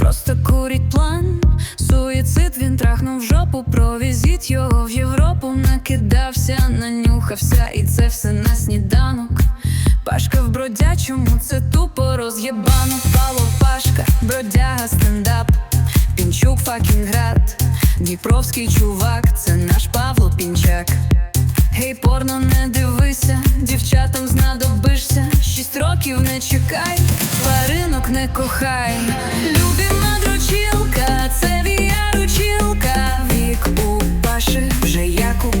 просто курить план. Суїцид він трахнув жопу, провізіть його в Європу. Накидався, нанюхався, і це все на сніданок. Пашка в бродячому, це тупо роз'єбано. Павло Пашка, бродяга, стендап. Пінчук, факінград, Дніпровський чувак, це наш Павло Пінчак. Гей, порно не дивися, дівчатам знадобишся. Шість років не чекай, тваринок не кохай. любіна дручілка, це вія-ручілка. Вік у паши, вже як у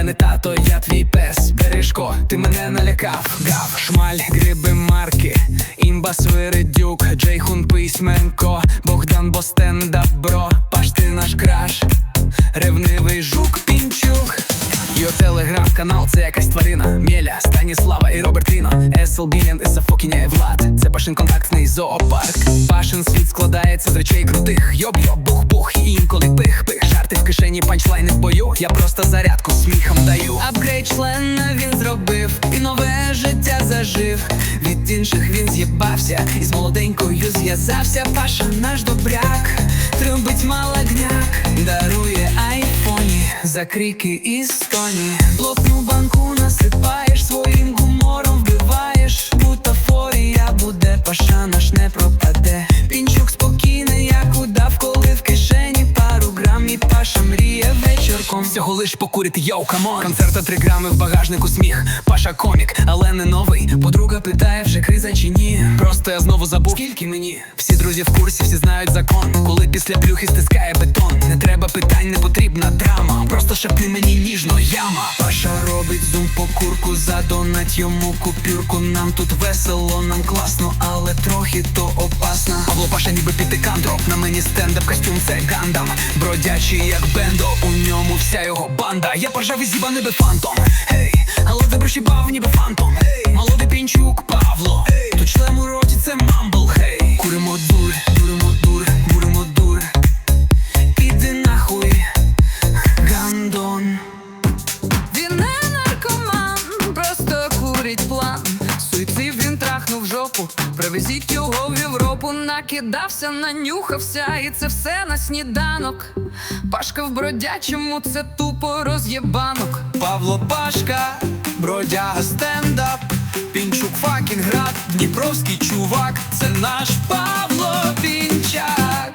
Я не тато, я твій пес, бережко, ти мене налякав, гав, шмаль, гриби марки, імба свиридюк, Джейхун письменко, Богдан Бостенда, бро, паш ти наш краш, ревнивий жук, пінчук. Йо телеграм-канал, це якась тварина. Мєля, Станіслава і Роберт Ріно. Есел Білін і Сафокіня і Влад. Це Пашин контактний зоопарк. Пашин світ складається з речей крутих. Йоб-йоб, бух-бух інколи кишені, панчлайни в бою. Я просто зарядку сміхом даю. Апгрейд члена він зробив і нове життя зажив. Від інших він з'їбався І з молоденькою зв'язався. Паша наш добряк Трубить малагняк Дарує айфоні За крики і стоні. Блокну банку насипаєш покурити, йоу, камон! Концерта три грами в багажнику сміх. Паша комік, але не новий. Подруга питає, вже криза чи ні? Просто я знову забув, скільки мені друзі в курсі, всі знають закон. Коли після плюхи стискає бетон Не треба питань, не потрібна драма. Просто шепни мені ніжно, яма. Паша робить зум по курку Задонать йому купюрку. Нам тут весело, нам класно, але трохи то опасно. Павло Паша ніби пітикантроп На мені стендап костюм це гандам. Бродячий як бендо, у ньому вся його банда. Я пожав і зібаний би фантом. Гей, але вибраші бав ніби фантом. Гей, молодий пінчук Павло. Гей, то член у роті це мамбл Гей, куримо дур, дуримо дур, буримо дур Іди нахуй, гандон Він не наркоман, просто курить план. Суїцид він трахнув жопу, привезіть його в Європу, накидався, нанюхався, і це все на сніданок. Пашка в бродячому, це тупо роз'єбанок. Павло Пашка, бродяга стендап, Пінчук факінград, Дніпровський чувак, це наш Павло Пінчак.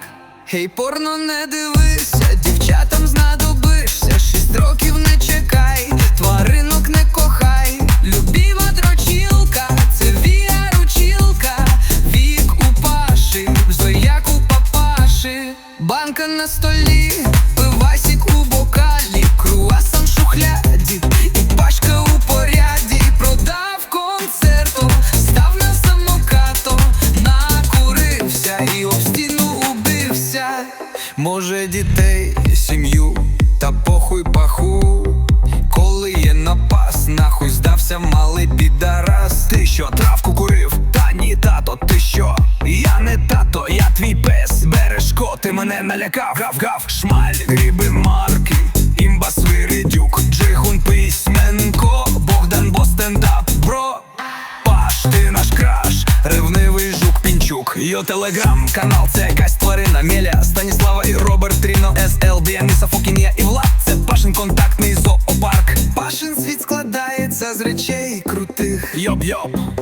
Гей, порно не дивися, дівчатам знадобишся. Шість років не чекай, тваринок не кохай. Любіва дрочілка, це вія-ручілка, вік у паші, як у папаші. Банка на столі, Дітей, сім'ю та похуй паху. Коли є напас, нахуй здався малий підарас. Ти що, травку курив? Та ні, тато, ти що? Я не тато, я твій пес. Бережко, ти мене налякав, гав-гав, шмаль, Йо телеграм, канал, це якась тварина. Меля, Станіслава і Роберт Ріно, СЛ, Біаніса, Фокінія і Влад. Це Пашин контактний зоопарк. Пашин світ складається з речей крутих. Йоп-йоп.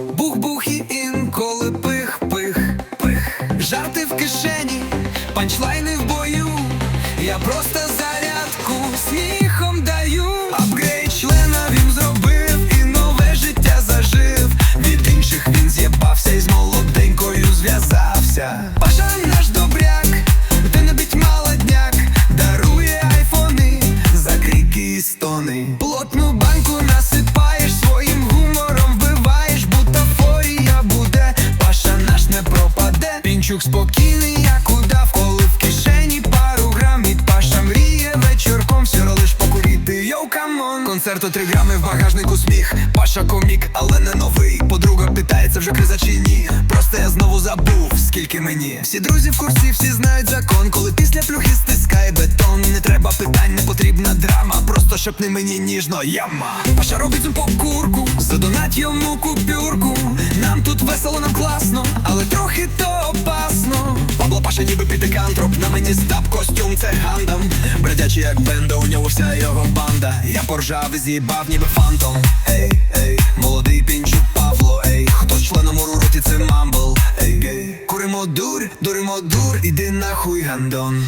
come Концерту три грами в багажнику сміх. Паша комік, але не новий. Подруга питається вже криза чи ні. Просто я знову забув, скільки мені. Всі друзі в курсі, всі знають закон. Коли після плюхи стискає бетон. Не треба питань, не потрібна драма. Просто шепни мені ніжно яма. Паша робить цю попкурку, задонать йому купюрку. Нам тут весело, нам класно, але трохи то опасно. Пабло Паша ніби підекантроп, на мені стап костюм, це гандам. Бредячий як бендо, у нього вся його банда. Я поржав і з'їбав, ніби фантом. Ей, ей, молодий пінчук Павло, ей, хто з членом у роті це мамбл. Ей, ей, куримо дур, дуримо дур, іди нахуй гандон.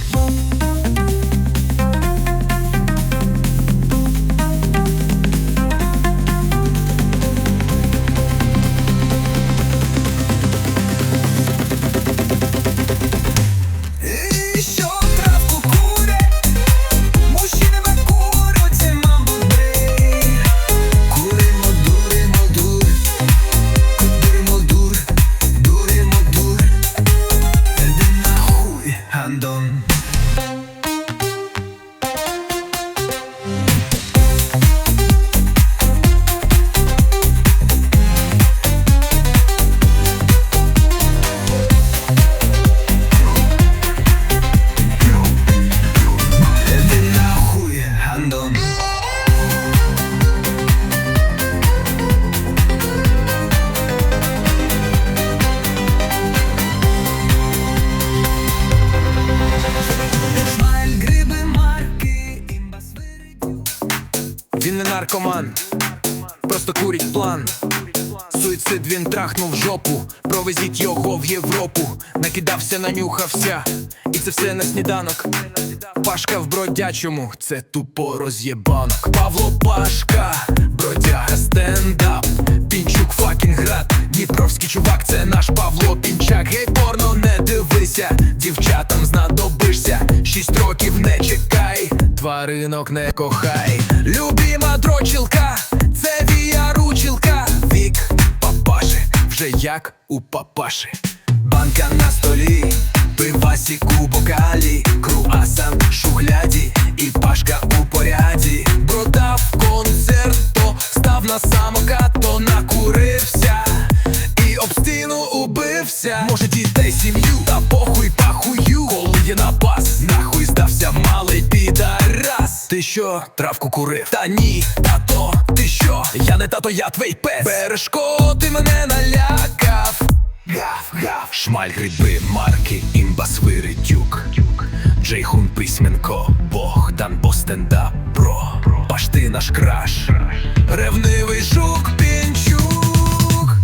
Наркоман, просто курить план. Суїцид він трахнув жопу, провезіть його в Європу. Накидався, нанюхався, і це все на сніданок. Пашка в бродячому, це тупо роз'єбанок. Павло Пашка, бродяга стендап, Пінчук факінг град, Дніпровський чувак, це наш Павло Пінчак. Гей, порно, не дивися, дівчатам знадобишся. Шість років не чекай, тваринок не кохай. Любіма дрочілка, це вія ручілка. Вік папаши, вже як у папаши. Банка на столі, пивасік у бокалі, круасан в шухляді, і пашка у поряді. Продав концерт, на самокат, то накурився і об стіну убився. Може дітей сім'ю, та похуй пахую, коли є напас, нахуй здався малий підарас. Ти що, травку курив? Та ні, тато, ти що? Я не тато, я твій пес. Бережко, ти мене налякав. Гав, гав, шмаль гриби, марки, імба свиридюк Джейхун Письменко, Богдан Бостендап Про Пашти наш краш. Ревнивий жук Пінчук.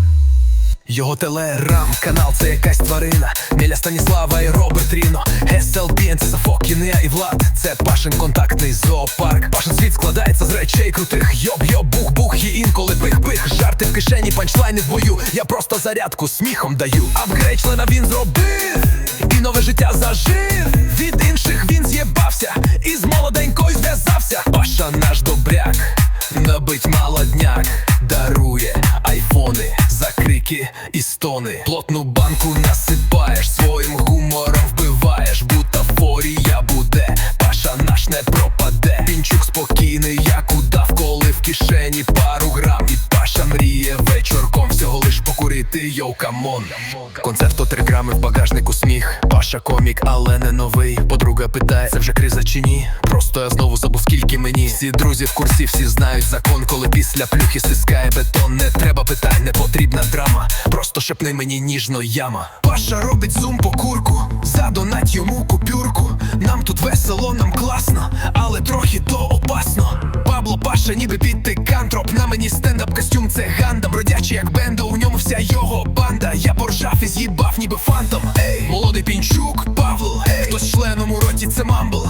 Його телеграм-канал це якась тварина. Міля Станіслава і Роберт Ріно. SLBN це Сафокін, я і Влад. Це Пашин контактний зоопарк. Пашин світ складається з речей крутих. Йоб-йоб, бух-бух і інколи пих-пих Жарти в кишені, панчлайни в бою. Я просто зарядку сміхом даю. Апгрейд члена він зробив Нове життя зажив. Від інших він з'єбався І з молоденькою зв'язався. Паша наш добряк Набить молодняк. Дарує айфони за крики і стони. Плотну банку насипаєш покурити, йоу, камон. Концерт три грами в багажнику сміх. Паша комік, але не новий. Подруга питає, це вже криза чи ні? Просто я знову забув скільки мені. Всі друзі в курсі, всі знають закон Коли після плюхи стискає бетон. Не треба питань, не потрібна драма. Просто шепни мені ніжно яма. Паша робить зум по курку Задонать йому купюрку. Нам тут весело, нам класно Але трохи то опасно. Пабло Паша ніби підтикантроп. На мені стендап костюм це ганда Бродячий як бендо, у ньому вся його банда. Я поржав і з'їбав ніби фантом. Ей, молодий пінчук, Павло. Ей, хтось членом у роті це мамбл